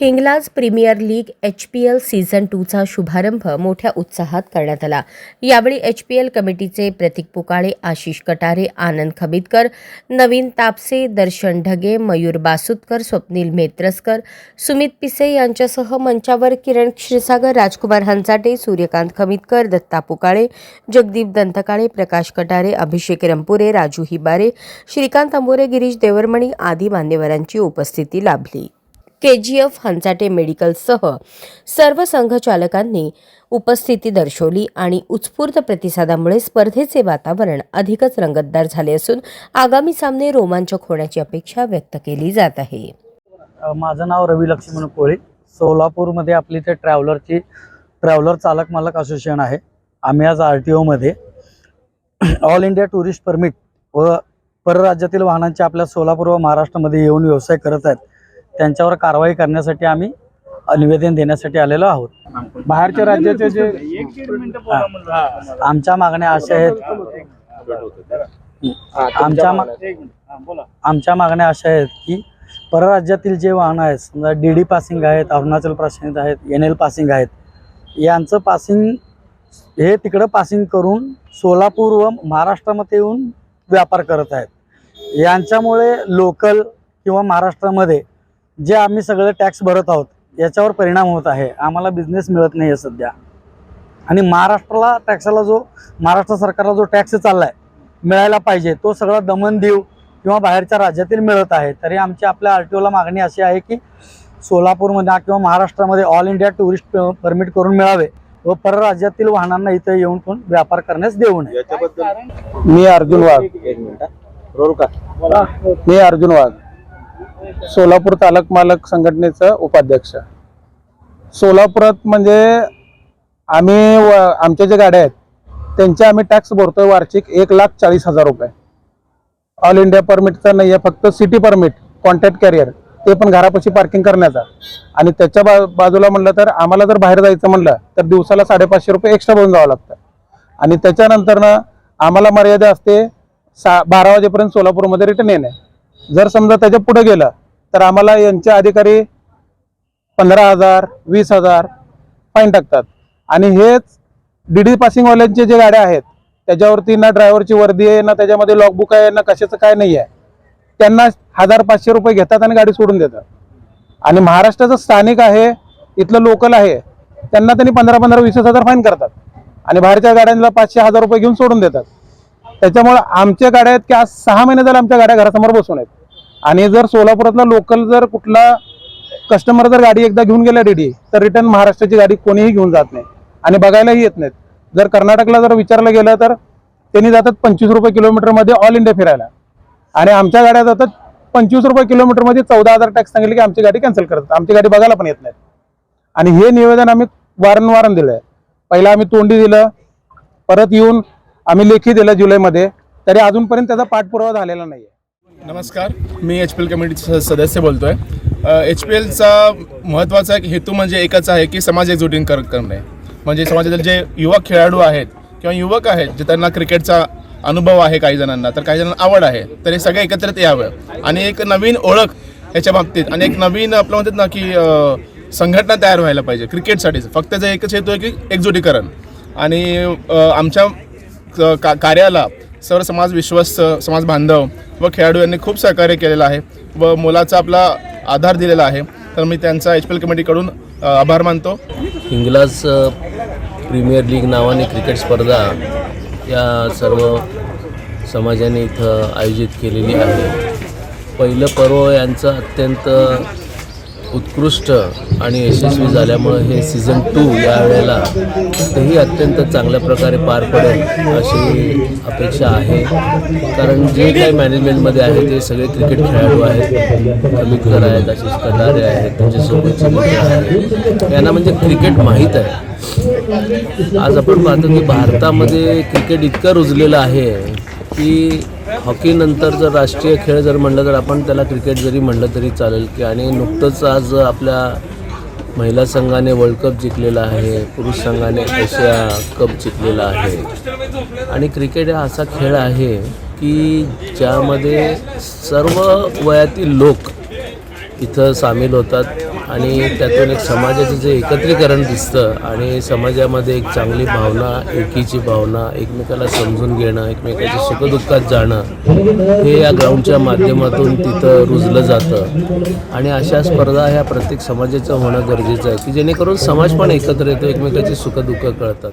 Hinglaj premier league H P L season टूचा शुभारंभ मोठ्या उत्साहात करण्यात आला. यावेळी एच पी एल कमिटीचे प्रतीक पुकाळे आशिष कटारे आनंद खबितकर नवीन तापसे दर्शन ढगे मयूर बासुतकर स्वप्नील मेत्रसकर सुमित पिसे यांच्यासह मंचावर किरण क्षीरसागर राजकुमार हंचाटे सूर्यकांत खमितकर दत्ता पुकाळे जगदीप दंतकाळे प्रकाश कटारे अभिषेक रंपुरे राजू हिबारे श्रीकांत अंबोरे गिरीश देवरमणी आदी मान्यवरांची उपस्थिती लाभली. के जी एफ हंचाटे मेडिकलसह सर्व संघचालकांनी उपस्थिती दर्शवली आणि उत्स्फूर्त प्रतिसादामुळे स्पर्धेचे वातावरण अधिकच रंगतदार झाले असून आगामी सामने रोमांचक होण्याची अपेक्षा व्यक्त केली जात आहे. माझं नाव रवी लक्ष्मण कोळी. सोलापूरमध्ये आपली ते ट्रॅव्हलरची ट्रॅव्हलर चालक मालक असोसिएशन आहे. आम्ही आज आर टी ओमध्ये ऑल इंडिया टुरिस्ट परमिट व परराज्यातील वाहनांचे आपल्या सोलापूर व महाराष्ट्रामध्ये येऊन व्यवसाय करत आहेत. त्यांच्यावर कारवाई करण्यासाठी आम्ही निवेदन देण्यासाठी आलेलो आहोत. बाहेरच्या राज्याचे जे आमच्या मागण्या अशा आहेत. आमच्या आमच्या मागण्या अशा आहेत की परराज्यातील जे वाहनं आहेत समजा डी डी पासिंग आहेत अरुणाचल पासिंग आहेत एन एल पासिंग आहेत यांचं पासिंग हे तिकडं पासिंग करून सोलापूर व महाराष्ट्रामध्ये येऊन व्यापार करत आहेत. यांच्यामुळे लोकल किंवा महाराष्ट्रामध्ये जे आम्ही सगळे टॅक्स भरत आहोत याच्यावर परिणाम होत आहे. आम्हाला बिझनेस मिळत नाही आहे सध्या. आणि महाराष्ट्राला टॅक्साला जो महाराष्ट्र सरकारला जो टॅक्स चालला आहे मिळायला पाहिजे तो सगळा दमन देऊ किंवा बाहेरच्या राज्यातील मिळत आहे. तरी आमची आपल्या आर टी ओला मागणी अशी आहे की सोलापूरमध्ये किंवा महाराष्ट्रामध्ये ऑल इंडिया टुरिस्ट परमिट करून मिळावे व परराज्यातील वाहनांना इथे येऊन पण व्यापार करण्यास देऊ नये. मी अर्जुन वाघ. मी अर्जुन वाघ. सोलापूर तालक मालक संघटनेचं उपाध्यक्ष. सोलापुरात म्हणजे आम्ही व- आमच्या ज्या गाड्या आहेत त्यांचे आम्ही टॅक्स भरतोय वार्षिक एक लाख चाळीस हजार रुपये. ऑल इंडिया परमिटचा नाही आहे फक्त सिटी परमिट कॉन्टॅक्ट कॅरियर ते पण घरापाशी पार्किंग करण्याचा. आणि त्याच्या बा बाजूला म्हणलं तर आम्हाला जर बाहेर जायचं म्हणलं तर दिवसाला साडेपाचशे रुपये एक्स्ट्रा भरून जावं लागतं. आणि त्याच्यानंतर ना आम्हाला मर्यादा असते सा बारा वाजेपर्यंत सोलापूरमध्ये रिटर्न येणे. जर समजा त्याच्या पुढे गेलं तर आम्हाला यांचे अधिकारी पंधरा हजार वीस हजार फाईन टाकतात. आणि हेच डी डी पासिंगवाल्यांचे जे गाड्या आहेत त्याच्यावरती ना ड्रायव्हरची वर्दी आहे ना त्याच्यामध्ये लॉगबुक आहे ना कशाचं काय नाही आहे. त्यांना हजार पाचशे रुपये घेतात आणि गाडी सोडून देतात. आणि महाराष्ट्राचं स्थानिक आहे इथलं लोकल आहे त्यांना त्यांनी पंधरा पंधरा वीस हजार फाईन करतात. आणि बाहेरच्या गाड्यांना पाचशे हजार रुपये घेऊन सोडून देतात. त्याच्यामुळे आमच्या गाड्या आहेत की आज सहा महिने झाले आमच्या गाड्या घरासमोर बसून आहेत. आणि जर सोलापुरातला लोकल जर कुठला कस्टमर जर गाडी एकदा घेऊन गेला डीडी तर रिटर्न महाराष्ट्राची गाडी कोणीही घेऊन जात नाही. आणि बघायलाही येत नाहीत. जर कर्नाटकला जर विचारलं गेलं तर त्यांनी जातात पंचवीस रुपये किलोमीटरमध्ये ऑल इंडिया फिरायला. आणि आमच्या गाड्या जातात पंचवीस रुपये किलोमीटरमध्ये चौदा हजार टॅक्स सांगितले की आमची गाडी कॅन्सल करतात. आमची गाडी बघायला पण येत नाहीत. आणि हे निवेदन आम्ही वारंवार दिलं आहे पहिला आम्ही तोंडी दिलं परत येऊन आम्ही लेखी दिलं जुलैमध्ये तरी अजूनपर्यंत त्याचा पाठपुरावा झालेला नाही आहे नमस्कार. मी एच पी एल कमिटीचा सदस्य बोलतो आहे एच पी एलचा महत्त्वाचा एक हेतू म्हणजे एकच आहे की समाज एकजुटीन कर करणे. म्हणजे समाजातील जे युवक खेळाडू आहेत किंवा युवक आहेत जे त्यांना क्रिकेटचा अनुभव आहे काही जणांना तर काही जणांना आवड आहे तर हे सगळे एकत्रित यावं. आणि एक नवीन ओळख ह्याच्या बाबतीत आणि एक नवीन आपलं म्हणतात ना की संघटना तयार व्हायला पाहिजे क्रिकेटसाठीच फक्त जे एकच हेतू आहे की एकजुटीकरण. आणि आमच्या क- का कार्याला सर्व समाज विश्वस्त समाज बांधव व खेळाडू यांनी खूप सहकार्य केलेलं आहे व मुलाचा आपला आधार दिलेला आहे. तर मी त्यांचा एच पी एल कमिटीकडून आभार मानतो. हिंगलाज प्रीमियर लीग नावाने क्रिकेट स्पर्धा या सर्व समाजाने इथं आयोजित केलेली आहे. पहिलं पर्व यांचं अत्यंत उत्कृष्ट आणि यशस्वी झाल्यामुळं हे सीझन टू या वेळेला तेही अत्यंत चांगल्या प्रकारे पार पडेल अशी अपेक्षा आहे. कारण जे काही मॅनेजमेंटमध्ये आहे ते सगळे क्रिकेट खेळाडू आहेत कमितकर आहेत आशिष कटारे आहेत त्यांच्यासोबतचे मित्र आहेत यांना म्हणजे क्रिकेट माहीत आहे. आज आपण पाहतो की भारतामध्ये क्रिकेट इतकं रुजलेलं आहे की हॉकीनंतर जर राष्ट्रीय खेळ जर म्हणलं तर आपण त्याला क्रिकेट जरी म्हणलं तरी चालेल की आणि नुकतंच आज आपल्या महिला संघाने वर्ल्ड कप जिंकलेला आहे पुरुष संघाने एशिया कप जिंकलेला आहे. आणि क्रिकेट हा असा खेळ आहे की ज्यामध्ये सर्व वयातील लोक इथं सामील होतात. आणि त्यातून एक समाजाचं जे एकत्रीकरण दिसतं आणि समाजामध्ये एक चांगली भावना एकीची भावना एकमेकाला समजून घेणं एकमेकाच्या सुखदुःखात जाणं हे या ग्राउंडच्या माध्यमातून तिथं रुजलं जातं. आणि अशा स्पर्धा ह्या प्रत्येक समाजाचं होणं गरजेचं आहे की जेणेकरून समाज पण एकत्र येतो एकमेकाची सुखदुःख कळतात.